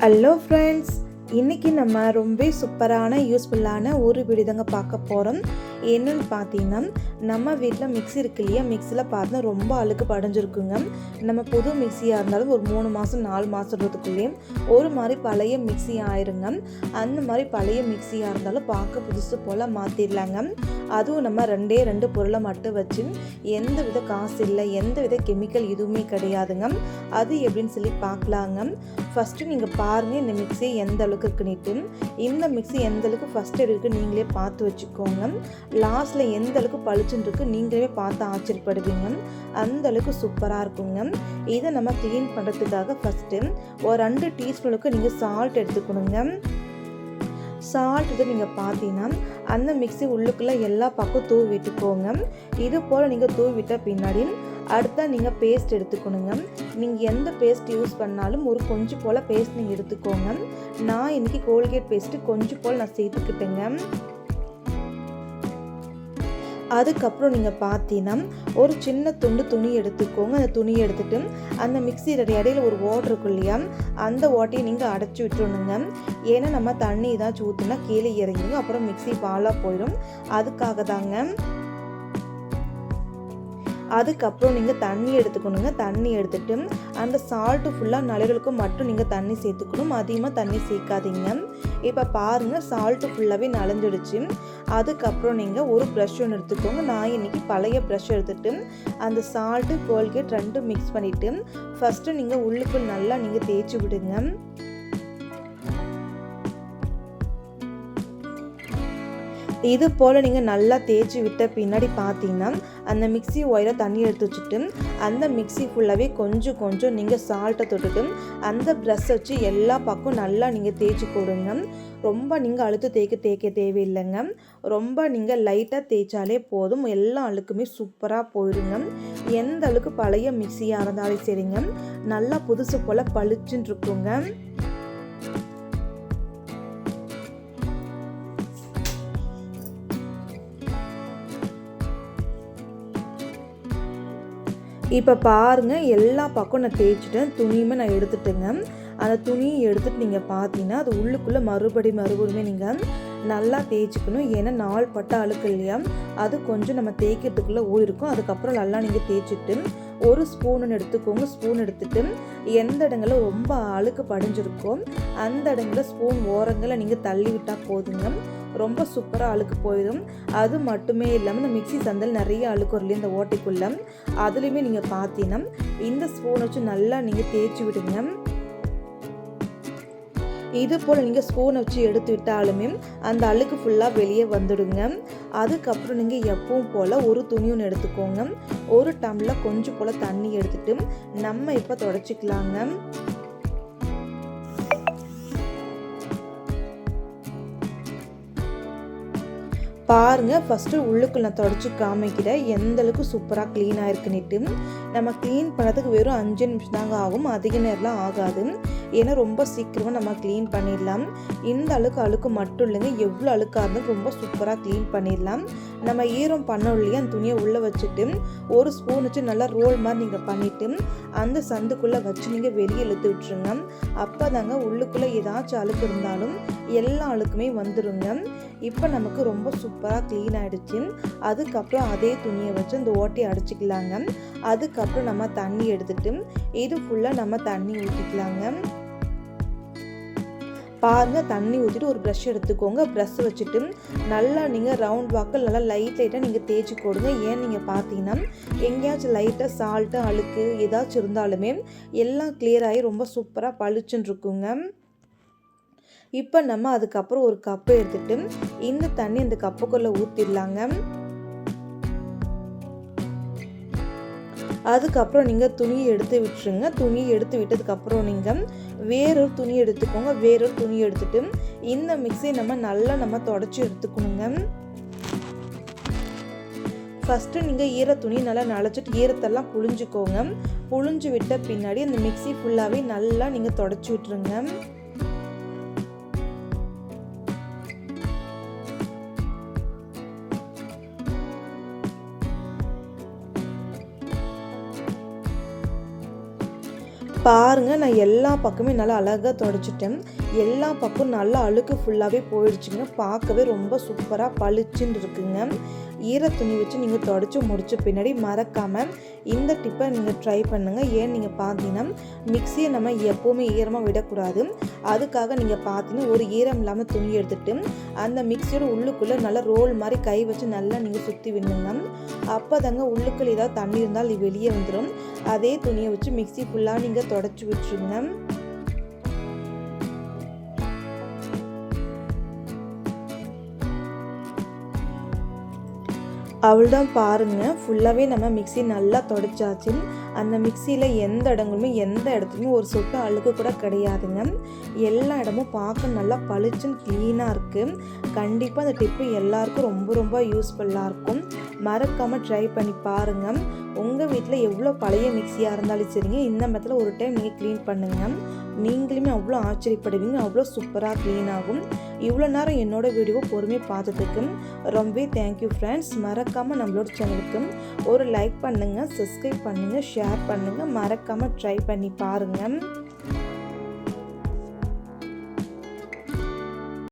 Hello friends இன்றைக்கி நம்ம ரொம்ப சூப்பரான யூஸ்ஃபுல்லான ஒரு விடுதங்க பார்க்க போகிறோம் என்னன்னு பார்த்தீங்கன்னா நம்ம வீட்டில் மிக்ஸி இருக்கு இல்லையா? மிக்ஸியில் பார்த்தா ரொம்ப அழுக்கு படைஞ்சிருக்குங்க. நம்ம புது மிக்ஸியாக இருந்தாலும் ஒரு மூணு மாதம் நாலு மாதத்துக்குள்ளேயும் ஒரு மாதிரி பழைய மிக்ஸி ஆயிருங்க. அந்த மாதிரி பழைய மிக்ஸியாக இருந்தாலும் பார்க்க புதுசு போல் மாற்றிடலாங்க அதுவும் நம்ம ரெண்டே ரெண்டு பொருளை மட்டும் வச்சு எந்த வித காசு இல்லை எந்த வித கெமிக்கல் எதுவுமே கிடையாதுங்க. அது எப்படின்னு சொல்லி பார்க்கலாங்க. ஃபஸ்ட்டு நீங்கள் பாருங்கள் இந்த மிக்சி எந்த அளவுக்கு இருக்குன்னுட்டு. இந்த மிக்ஸி எந்த அளவுக்கு ஃபஸ்ட்டு இருக்கு நீங்களே பார்த்து வச்சுக்கோங்க. லாஸ்ட்டில் எந்த அளவுக்கு பளிச்சுன்னு இருக்கு நீங்களே பார்த்து ஆச்சரியப்படுவீங்க. அந்த அளவுக்கு சூப்பராக இருக்குங்க. இதை நம்ம க்ளீன் பண்ணுறதுக்காக ஃபஸ்ட்டு ஒரு ரெண்டு டீஸ்பூனுக்கு நீங்கள் சால்ட் எடுத்துக்கணுங்க. சால்ட் இது நீங்கள் பார்த்தீங்கன்னா அந்த மிக்ஸி உள்ளுக்குள்ளே எல்லா பக்கம் தூவி விட்டுக்கோங்க. இது போல் நீங்கள் தூவி விட்ட பின்னாடி அடுத்தா நீங்கள் பேஸ்ட் எடுத்துக்கணுங்க. நீங்கள் எந்த பேஸ்ட் யூஸ் பண்ணாலும் ஒரு கொஞ்சம் போல் பேஸ்ட் நீங்கள் எடுத்துக்கோங்க. நான் இன்றைக்கி கோல்கேட் பேஸ்ட்டு கொஞ்சம் போல் நான் சேர்த்துக்கிட்டேங்க. அதுக்கப்புறம் நீங்கள் பார்த்தீங்கன்னா ஒரு சின்ன துண்டு துணி எடுத்துக்கோங்க. அந்த துணியை எடுத்துகிட்டு அந்த மிக்சி இடையில ஒரு ஓட்டர் இருக்கும் இல்லையா அந்த ஓட்டையை நீங்கள் அடைச்சி விட்டுருணுங்க ஏன்னா நம்ம தண்ணி ஏதாச்சும் ஊற்றுனா கீழே இறங்கிடும் அப்புறம் மிக்சி பாலாக போயிடும். அதுக்காக தாங்க. அதுக்கப்புறம் நீங்கள் தண்ணி எடுத்துக்கணுங்க. தண்ணி எடுத்துட்டு அந்த சால்ட்டு ஃபுல்லாக நலைகளுக்கு மட்டும் நீங்கள் தண்ணி சேர்த்துக்கணும். அதிகமாக தண்ணி சேர்க்காதீங்க. இப்போ பாருங்கள் சால்ட்டு ஃபுல்லாகவே நலஞ்சிடுச்சு. அதுக்கப்புறம் நீங்கள் ஒரு ப்ரஷ் ஒன்று எடுத்துக்கோங்க. நான் இன்றைக்கி பழைய ப்ரஷ் எடுத்துட்டு அந்த சால்ட்டு கோல்கேட் ரெண்டும் மிக்ஸ் பண்ணிவிட்டு ஃபஸ்ட்டு நீங்கள் உள்ளுக்குள் நல்லா நீங்கள் தேய்ச்சி விடுங்க. இது போல் நீங்கள் நல்லா தேய்ச்சி விட்ட பின்னாடி பார்த்தீங்கன்னா அந்த மிக்சி ஒயரில் தண்ணி எடுத்து வச்சுட்டு அந்த மிக்ஸி ஃபுல்லாகவே கொஞ்சம் கொஞ்சம் நீங்கள் சால்ட்டை தொட்டுட்டு அந்த ப்ரெஷ்ஷை வச்சு எல்லா பக்கம் நல்லா நீங்கள் தேய்ச்சி கொடுங்க ரொம்ப நீங்கள் அழுத்து தேய்க்க தேய்க்க தேவையில்லைங்க. ரொம்ப நீங்கள் லைட்டாக தேய்ச்சாலே போதும். எல்லா அழுக்குமே சூப்பராக போயிடுங்க எந்த அளவுக்கு பழைய மிக்ஸியாக இருந்தாலும் சரிங்க. நல்லா புதுசு போல் பளிச்சுன்னு இருக்குங்க. இப்போ பாருங்கள் எல்லா பக்கம் நான் தேய்ச்சிட்டேன். துணியுமே நான் எடுத்துட்டேங்க. அந்த துணியை எடுத்துகிட்டு நீங்கள் பார்த்தீங்கன்னா அது உள்ளுக்குள்ளே மறுபடி மறுபடியுமே நீங்கள் நல்லா தேய்ச்சிக்கணும். ஏன்னா நாள் பட்ட அழுக்கு இல்லையா? அது கொஞ்சம் நம்ம தேய்க்கிறதுக்குள்ளே ஊறிருக்கும் அதுக்கப்புறம் நல்லா நீங்கள் தேய்ச்சிட்டு ஒரு ஸ்பூனு எடுத்துக்கோங்க. ஸ்பூன் எடுத்துட்டு எந்த இடங்களில் ரொம்ப அழுக்கு படிஞ்சிருக்கோ அந்த இடங்களில் ஸ்பூன் ஓரங்களை நீங்கள் தள்ளி விட்டால் போதுங்க. ரொம்ப சூப்பராக அழுக்கு போயிடும். அது மட்டுமே இல்லாமல் இந்த மிக்சி சந்தல் நிறைய அழுக்கு வரலையும் இந்த ஓட்டைக்குள்ளே. அதுலேயுமே நீங்கள் பார்த்தீங்கன்னா இந்த ஸ்பூன் வச்சு நல்லா நீங்கள் தேய்ச்சி விடுங்க. இது போல் நீங்கள் ஸ்பூனை வச்சு எடுத்து விட்டாலுமே அந்த அழுக்கு ஃபுல்லாக வெளியே வந்துடுங்க. அதுக்கப்புறம் நீங்கள் எப்பவும் போல் ஒரு துணி ஒன்று எடுத்துக்கோங்க. ஒரு டம்ளர் கொஞ்சம் போல் தண்ணி எடுத்துட்டு நம்ம இப்போ தொடச்சிக்கலாங்க. பாருங்கள் ஃபஸ்ட்டு உள்ளுக்கு நான் தொடச்சி காமிக்கிறேன். எந்தளவுக்கு சூப்பராக க்ளீனாக இருக்குன்னுட்டு நம்ம க்ளீன் பண்ணுறதுக்கு வெறும் அஞ்சு நிமிஷம் தாங்க ஆகும். அதிக நேரம்லாம் ஆகாது. ஏன்னா ரொம்ப சீக்கிரமாக நம்ம க்ளீன் பண்ணிடலாம். இந்த அழுக்கு அழுக்கு மட்டும் இல்லைங்க எவ்வளோ அழுக்காக இருந்தாலும் ரொம்ப சூப்பராக க்ளீன் பண்ணிடலாம். நம்ம ஈரம் பண்ணோம் இல்லையா அந்த துணியை உள்ளே வச்சுட்டு ஒரு ஸ்பூன் வச்சு நல்லா ரோல் மாதிரி நீங்கள் பண்ணிவிட்டு அந்த சந்துக்குள்ளே வச்சு நீங்கள் வெளியே இழுத்து விட்டுருங்க. அப்போ தாங்க உள்ளுக்குள்ளே ஏதாச்சும் அழுக்கு இருந்தாலும் எல்லா அழுக்குமே வந்துடுங்க இப்போ நமக்கு ரொம்ப சூப்பராக க்ளீன் ஆகிடுச்சு அதுக்கப்புறம் அதே துணியை வச்சு அந்த ஓட்டையை அடிச்சுக்கலாங்க. அதுக்கப்புறம் நம்ம தண்ணி எடுத்துகிட்டு இது ஃபுல்லாக நம்ம தண்ணி ஊற்றிக்கலாங்க பாருங்க தண்ணி ஊற்றிட்டு ஒரு ப்ரஷ் எடுத்துக்கோங்க. ப்ரஷ் வச்சுட்டு நல்லா நீங்கள் ரவுண்ட் வாக்கில் நல்லா லைட் லைட்டாக நீங்கள் தேய்ச்சி கொடுங்க. ஏன் நீங்கள் பார்த்தீங்கன்னா எங்கேயாச்சும் லைட்டாக சால்ட்டு அழுக்கு ஏதாச்சும் இருந்தாலுமே எல்லாம் கிளியர் ஆகி ரொம்ப சூப்பராக பளிச்சுன்னு இருக்குங்க. இப்போ நம்ம அதுக்கப்புறம் ஒரு கப்பு எடுத்துகிட்டு இந்த தண்ணி அந்த கப்புக்குள்ளே ஊற்றிடலாங்க அதுக்கப்புறம் நீங்கள் துணியை எடுத்து விட்டுருங்க. துணியை எடுத்து விட்டதுக்கப்புறம் நீங்கள் வேறொரு துணி எடுத்துக்கோங்க. வேறொரு துணி எடுத்துட்டு இந்த மிக்ஸியை நம்ம நல்லா நம்ம தொடச்சி எடுத்துக்கணுங்க. ஃபஸ்ட்டு நீங்கள் ஈர துணி நல்லா நனைச்சிட்டு ஈரத்தெல்லாம் புழிஞ்சுக்கோங்க. புழிஞ்சு விட்ட பின்னாடி அந்த மிக்ஸி ஃபுல்லாகவே நல்லா நீங்கள் தொடச்சி விட்டுருங்க. பாருங்கள் நான் எல்லா பக்கமே நல்லா அழகாக தொடச்சிட்டேன். எல்லா பக்கம் நல்லா அழுக்கு ஃபுல்லாகவே போயிடுச்சுங்க. பார்க்கவே ரொம்ப சூப்பராக பளிச்சுன்னு இருக்குங்க. ஈர துணி வச்சு நீங்கள் தொடச்சி முடிச்ச பின்னாடி மறக்காமல் இந்த டிப்பை நீங்கள் ட்ரை பண்ணுங்கள் ஏன் நீங்கள் பார்த்தீங்கன்னா மிக்சியை நம்ம எப்போவுமே ஈரமாக விடக்கூடாது. அதுக்காக நீங்கள் பார்த்தீங்கன்னா ஒரு ஈரம் இல்லாமல் துணி எடுத்துகிட்டு அந்த மிக்சியோட உள்ளுக்குள்ளே நல்லா ரோல் மாதிரி கை வச்சு நல்லா நீங்கள் சுற்றி விடணுங்க. அப்போ தாங்க உள்ளுக்குள்ளே ஏதாவது தண்ணி இருந்தால் வெளியே வந்துடும் அதே துணியை வச்சு மிக்சி ஃபுல்லாக நீங்கள் தொடச்சி விட்டுருங்க அவ்வளோதான் பாருங்கள் ஃபுல்லாகவே நம்ம மிக்சி நல்லா தொடச்சாச்சு. அந்த மிக்சியில் எந்த இடங்களுமே எந்த இடத்துலையும் ஒரு சொட்டு அழுக்கு கூட கிடையாதுங்க. எல்லா இடமும் பார்க்க நல்லா பளிச்சுன்னு க்ளீனாக இருக்குது கண்டிப்பாக அந்த டிப்பு எல்லாருக்கும் ரொம்ப ரொம்ப யூஸ்ஃபுல்லாக இருக்கும். மறக்காமல் ட்ரை பண்ணி பாருங்கள் உங்கள் வீட்டில் எவ்வளோ பழைய மிக்சியாக இருந்தாலும் சரிங்க. இந்த மெத்தில் ஒரு டைம் நீங்கள் க்ளீன் பண்ணுங்கள் நீங்களுமே அவ்வளோ ஆச்சரியப்படுவீங்க அவ்வளோ சூப்பராக க்ளீன் ஆகும். இவ்வளோ நேரம் என்னோட வீடியோ பொறுமையாக பார்த்ததுக்கு ரொம்பவே தேங்க்யூ ஃப்ரெண்ட்ஸ் மறக்காமல் நம்மளோட சேனலுக்கு ஒரு லைக் பண்ணுங்கள் சப்ஸ்கிரைப் பண்ணுங்கள் ஷேர் பண்ணுங்கள் மறக்காமல் ட்ரை பண்ணி பாருங்கள்